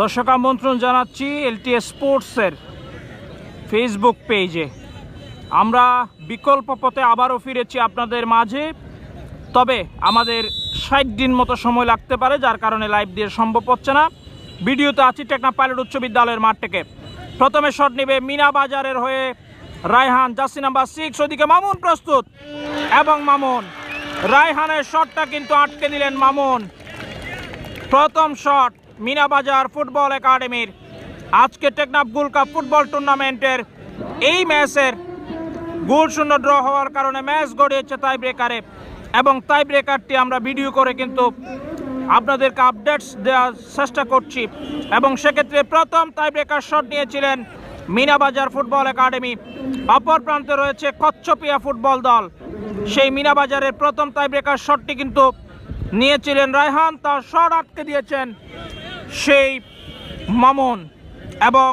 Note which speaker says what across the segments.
Speaker 1: দর্শক আমন্ত্রণ জানাচ্ছি এলটিএ স্পোর্টসের ফেসবুক পেজে। আমরা বিকল্প পথে আবারও ফিরেছি আপনাদের মাঝে। তবে আমাদের ষাট দিন মতো সময় লাগতে পারে, যার কারণে লাইভ দিয়ে সম্ভব হচ্ছে না। ভিডিওতে আছি টেকনা পাইলট উচ্চ বিদ্যালয়ের মাঠ থেকে। প্রথমে শট নেবে মিনা বাজারের হয়ে রায়হান, জার্সি নাম্বার সিক্স ওদিকে মামুন প্রস্তুত। এবং মামুন, রায়হানের শটটা কিন্তু আটকে দিলেন মামুন। প্রথম শট মিনাবাজার ফুটবল একাডেমির। আজকে টেকনাফ গোল কাপ ফুটবল টুর্নামেন্টের এই ম্যাচের গোল শূন্য ড্র হওয়ার কারণে ম্যাচ গড়িয়েছে তাই ব্রেকারে এবং তাই ব্রেকারটি আমরা ভিডিও করে কিন্তু আপনাদেরকে আপডেটস দেওয়ার চেষ্টা করছি। এবং সেক্ষেত্রে প্রথম টাই ব্রেকার শট নিয়েছিলেন মিনাবাজার ফুটবল একাডেমি। অপর প্রান্তে রয়েছে কচ্ছপিয়া ফুটবল দল। সেই মিনাবাজারের প্রথম টাই ব্রেকার শটটি কিন্তু নিয়েছিলেন রায়হান। তার শট আটকে দিয়েছেন সেই মামুন এবং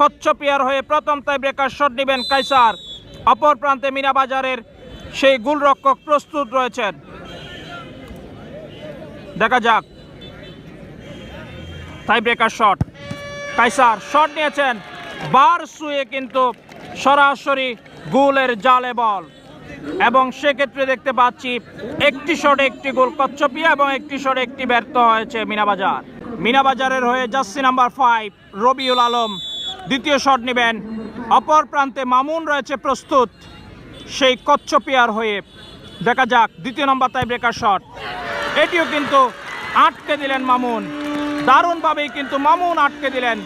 Speaker 1: কচ্ছপিয়ার হয়ে প্রথম তাই ব্রেকার শট নেবেন কাইসার। অপর প্রান্তে মিনাবাজারের সেই গোলরক্ষক প্রস্তুত রয়েছেন। দেখা যাক। তাই ব্রেকার শট কাইসার শট নিয়েছেন বার সুয়ে কিন্তু সরাসরি গোলের জালে বল। এবং সেক্ষেত্রে দেখতে পাচ্ছি একটি শটে একটি গোল কচ্ছপিয়া এবং একটি শটে একটি ব্যর্থ হয়েছে মিনাবাজার মিনাবাজারের হয়ে jersey number five Rabiul Alam. দ্বিতীয় শট নেবেন। অপর প্রান্তে মামুন রয়েছে প্রস্তুত। সেই কচ্ছপিয়ার হয়ে। দেখা যাক, দ্বিতীয় নম্বর তাই ব্রেকার শট এটিও কিন্তু আটকে দিলেন মামুন। দারুণভাবেই কিন্তু মামুন আটকে দিলেন।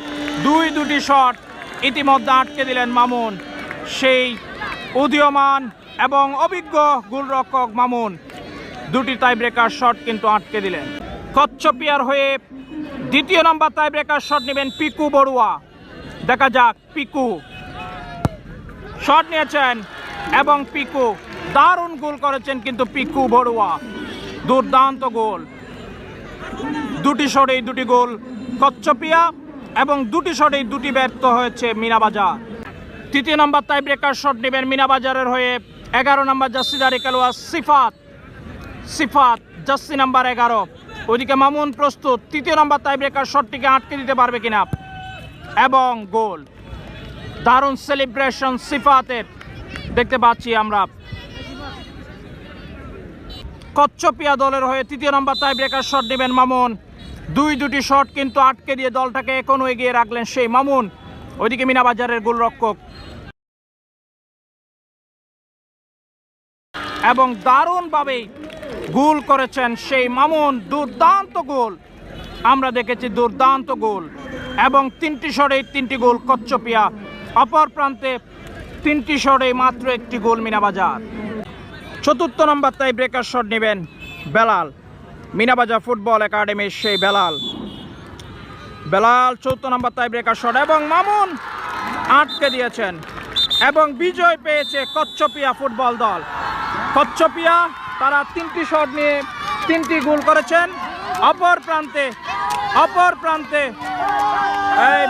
Speaker 1: দুই দুটি শট ইতিমধ্যে আটকে দিলেন মামুন। সেই উদীয়মান এবং অভিজ্ঞ গোলরক্ষক মামুন। দুটি টাই ব্রেকার শট কিন্তু আটকে দিলেন। কচ্ছপিয়ার হয়ে দ্বিতীয় নম্বর টাই ব্রেকার শট নেবেন পিকু বড়ুয়া। দেখা যাক পিকু। শট নিয়েছেন এবং পিকু দারুণ গোল করেছেন কিন্তু পিকু বড়ুয়া। দুর্দান্ত গোল। দুটি শটেই দুটি গোল কচ্ছপিয়া এবং দুটি শটেই দুটি ব্যর্থ হয়েছে মিনাবাজার। তৃতীয় নম্বর তাই ব্রেকার শট নেবেন মিনাবাজারের হয়ে এগারো নম্বর জার্সিদারি খেলোয়াড় সিফাত। সিফাত জার্সি নাম্বার এগারো। ওইদিকে মামুন প্রস্তুত, তৃতীয় নম্বর তাই ব্রেকার শটটিকে আটকে দিতে পারবে কিনা? এবং গোল। দারুণ সেলিব্রেশন সিফাতের, দেখতে পাচ্ছি আমরা। কচ্ছপিয়া দলের হয়ে তৃতীয় নম্বর তাই ব্রেকার শট নেবেন মামুন। দুই দুটি শট কিন্তু আটকে দিয়ে দলটাকে এখনও এগিয়ে রাখলেন সেই মামুন। ওইদিকে মিনাবাজারের গোলরক্ষক। এবং দারুণভাবেই গোল করেছেন সেই মামুন দুর্দান্ত গোল। আমরা দেখেছি দুর্দান্ত গোল এবং তিনটি শটে তিনটি গোল কচ্ছপিয়া। অপর প্রান্তে তিনটি শটে মাত্র একটি গোল মিনাবাজার। চতুর্থ নম্বর তাই ব্রেকার শট নেবেন বেলাল। মিনাবাজার ফুটবল একাডেমির সেই বেলাল। বেলাল চৌদ্দ নম্বর তাই ব্রেকার শট এবং মামুন আটকে দিয়েছেন এবং বিজয় পেয়েছে কচ্ছপিয়া ফুটবল দল। কচ্ছপিয়া তারা তিনটি শট নিয়ে তিনটি গোল করেছেন। অপর প্রান্তে অপর প্রান্তে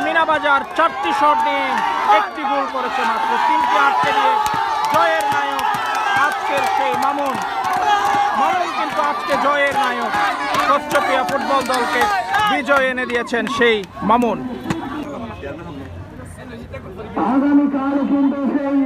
Speaker 1: মিনাবাজার চারটি শট নিয়ে একটি গোল করেছে মাত্র। তিনটি আটকে দিয়ে জয়ের নায়ক আজকের সেই মামুন। মামুন কিন্তু আজকে জয়ের নায়ক। কচ্ছপিয়া ফুটবল দলকে বিজয় এনে দিয়েছেন সেই মামুন।
Speaker 2: আগামীকাল কিন্তু সেই